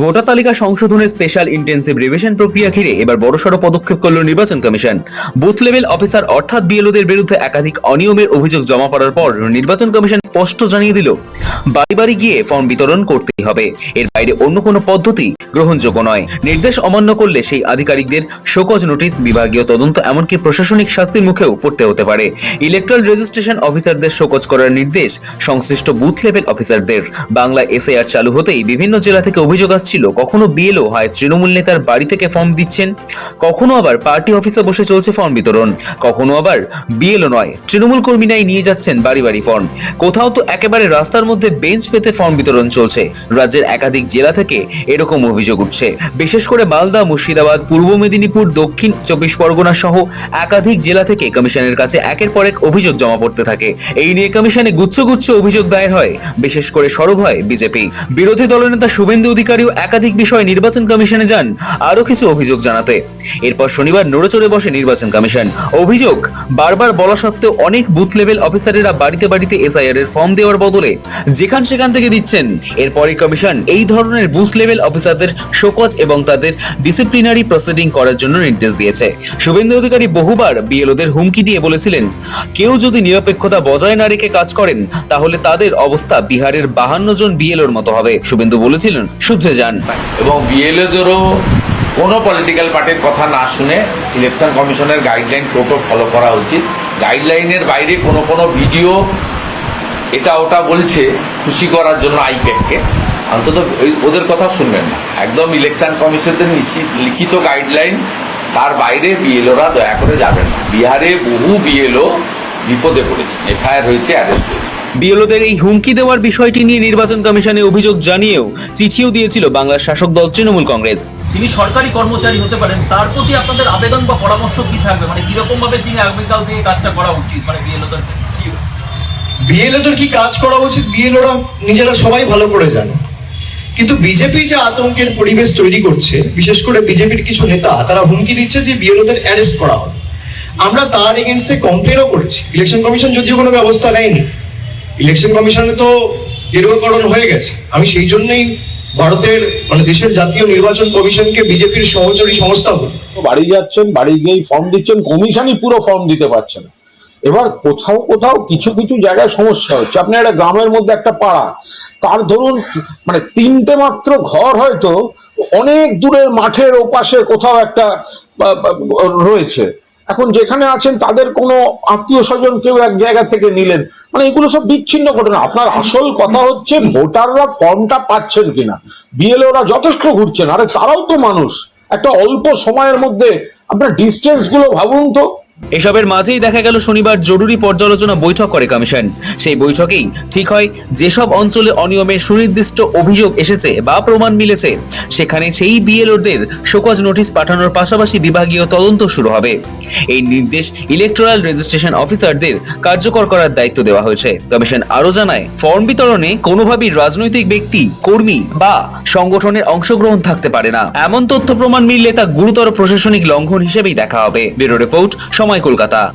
Voter তালিকা সংশোধনের special intensive revision প্রক্রিয়া ঘিরে এবার বড়সড় পদক্ষেপ করল নির্বাচন কমিশন। বুথ লেভেল অফিসার অর্থাৎ বিএলওদের বিরুদ্ধে একাধিক অনিয়মের অভিযোগ জমা পড়ার পর নির্বাচন কমিশন স্পষ্ট জানিয়ে দিল, বাড়ি বাড়ি গিয়ে ফর্ম বিতরণ করতেই হবে। এর বাইরে অন্য কোনো পদ্ধতি গ্রহণযোগ্য নয়। নির্দেশ অমান্য করলে সেই আধিকারিকদের শোকজ নোটিশ, বিভাগীয় তদন্ত, এমনকি প্রশাসনিক শাস্তির মুখেও পড়তে হতে পারে। ইলেকট্রাল রেজিস্ট্রেশন অফিসারদের শোকজ করার নির্দেশ সংশ্লিষ্ট বুথ লেভেল অফিসারদের বাংলা এসআইআর চালু হতেই বিভিন্ন জেলা থেকে অভিযোগ আসছিল কখনো বিএলও হয়, তৃণমূল নেতার বাড়ি থেকে ফর্ম দিচ্ছেন? কখনো আবার পার্টি অফিসে বসে চলছে ফর্ম বিতরণ? কখনো আবার বিএলও নয়, তৃণমূল কর্মীরাই নিয়ে যাচ্ছেন বাড়ি বাড়ি ফর্ম কোথাও তো একেবারে রাস্তার মধ্যে বেঞ্চ পেতে ফর্ম বিতরণ চলছে। রাজ্যের একাধিক জেলা থেকে এরকম অভিযোগ উঠছে। বিশেষ করে মালদা, মুর্শিদাবাদ, পূর্ব মেদিনীপুর, দক্ষিণ চব্বিশ পরগনা সহ একাধিক জেলা থেকে কমিশনের কাছে একের পর এক অভিযোগ জমা পড়তে থাকে। এই নিয়ে কমিশনে গুচ্ছ গুচ্ছ অভিযোগ দায়ের হয়। বিশেষ করে সরব হয় বিজেপি। বিরোধী দলনেতা শুভেন্দু অধিকারীও একাধিক বিষয়ে নির্বাচন কমিশনে যান, আরও কিছু অভিযোগ জানাতে। এরপর শনিবার নড়েচড়ে বসে নির্বাচন কমিশন। অভিযোগ, বারবার বলা সত্ত্বেও অনেক বুথ লেভেল অফিসারেরা বাড়িতে বাড়িতে এসআইআর এর ফর্ম দেওয়ার বদলে যেখান সেখান থেকে দিচ্ছেন। এরপরই কমিশন এই ধরনের বুথ লেভেল অফিসারদের শোকজ এবং তাদের ডিসিপ্লিনারি প্রসিডিং করার জন্য নির্দেশ দিয়েছে। শুভেন্দু অধিকারী বহুবার বিএলওদের হুমকি দিয়ে বলেছিলেন, কেউ যদি নিরপেক্ষতা বজায় না রেখে কাজ করেন, তাহলে তাদের অবস্থা বিহারের বাহান্ন জন বিএলওর মতো হবে। শুভেন্দু বলেছিলেন শুদ্ধে যান। এবং বিএলএদেরও কোনো পলিটিক্যাল পার্টির কথা না শুনে ইলেকশন কমিশনের গাইডলাইন টোটো ফলো করা উচিত। গাইডলাইনের বাইরে কোনো কোনো ভিডিও এটা ওটা বলছে খুশি করার জন্য আইপ্যাককে অন্তত ওদের কথা শুনবেন না। একদম ইলেকশন কমিশনের লিখিত গাইডলাইন তার বাইরে বিএলওরা দয়া করে যাবেন না। বিহারে বহু বিএলও বিপদে পড়েছে এফআইআর হয়েছে অ্যারেস্ট বিএলওদের এই হুমকি দেওয়ার বিষয়টি নিয়ে নির্বাচন কমিশনে অভিযোগ জানিয়েও চিঠিও দিয়েছিল বাংলার শাসক দল তৃণমূল কংগ্রেস। তিনি সরকারি কর্মচারী হতে পারেন তার প্রতি আপনাদের আবেদন বা পরামর্শ কি থাকবে? মানে কীরকম ভাবে তিনি আগামীকাল থেকে কাজটা করা উচিত মানে বিএলওদের বিএলওদের কি কাজ করা উচিত? বিএলওরা নিজেরা সবাই ভালো করে জানে। কিন্তু বিজেপি যে আতঙ্কের পরিবেশ তৈরি করছে বিশেষ করে বিজেপির কিছু নেতা তারা হুমকি দিচ্ছে যে বিএলওদের অ্যারেস্ট করা হবে আমরা তার এগেনস্টে কমপ্লেনও করেছি। ইলেকশন কমিশন যদিও কোনো ব্যবস্থা নেয়নি। ইলেকশন কমিশনে তো গেরুয়াকরণ হয়ে গেছে। আমি সেই জন্যই ভারতের মানে দেশের জাতীয় নির্বাচন কমিশনকে বিজেপির সহচরী সংস্থা বলি। বাড়ি যাচ্ছেন, বাড়ি গিয়েই ফর্ম দিচ্ছেন কমিশনই পুরো ফর্ম দিতে পারছে না। এবার কোথাও কোথাও কিছু কিছু জায়গায় সমস্যা হচ্ছে। আপনি একটা গ্রামের মধ্যে একটা পাড়া, তার ধরুন মানে তিনটে মাত্র ঘর হয়তো অনেক দূরের মাঠের ওপাশে কোথাও একটা রয়েছে। এখন যেখানে আছেন, তাদের কোনো আত্মীয় স্বজন কেউ এক জায়গা থেকে নিলেন। মানে এগুলো সব বিচ্ছিন্ন ঘটনা। আপনার আসল কথা হচ্ছে, ভোটাররা ফর্মটা পাচ্ছেন কিনা। বিএলওরা যথেষ্ট ঘুরছেন। আরে তারাও তো মানুষ। একটা অল্প সময়ের মধ্যে আপনার ডিস্টেন্সগুলো ভাবুন তো। এসবের মাঝেই দেখা গেল শনিবার জরুরি পর্যালোচনা বৈঠক করে কমিশন। সেই বৈঠকেই ঠিক হয়, যেসব অঞ্চলে অনিয়মের সুনির্দিষ্ট অভিযোগ এসেছে বা প্রমাণ মিলেছে, সেখানে সেই বিএলওদের শোকজ নোটিশ পাঠানোর পাশাপাশি বিভাগীয় তদন্ত শুরু হবে। এই নির্দেশ ইলেকট্রাল রেজিস্ট্রেশন অফিসারদের কার্যকর করার দায়িত্ব দেওয়া হয়েছে। কমিশন আরও জানায়, ফর্ম বিতরণে কোনোভাবেই রাজনৈতিক ব্যক্তি, কর্মী বা সংগঠনের অংশগ্রহণ থাকতে পারে না। এমন তথ্য প্রমাণ মিললে তা গুরুতর প্রশাসনিক লঙ্ঘন হিসেবেই দেখা হবে। ব্যুরো রিপোর্ট সময় কলকাতা।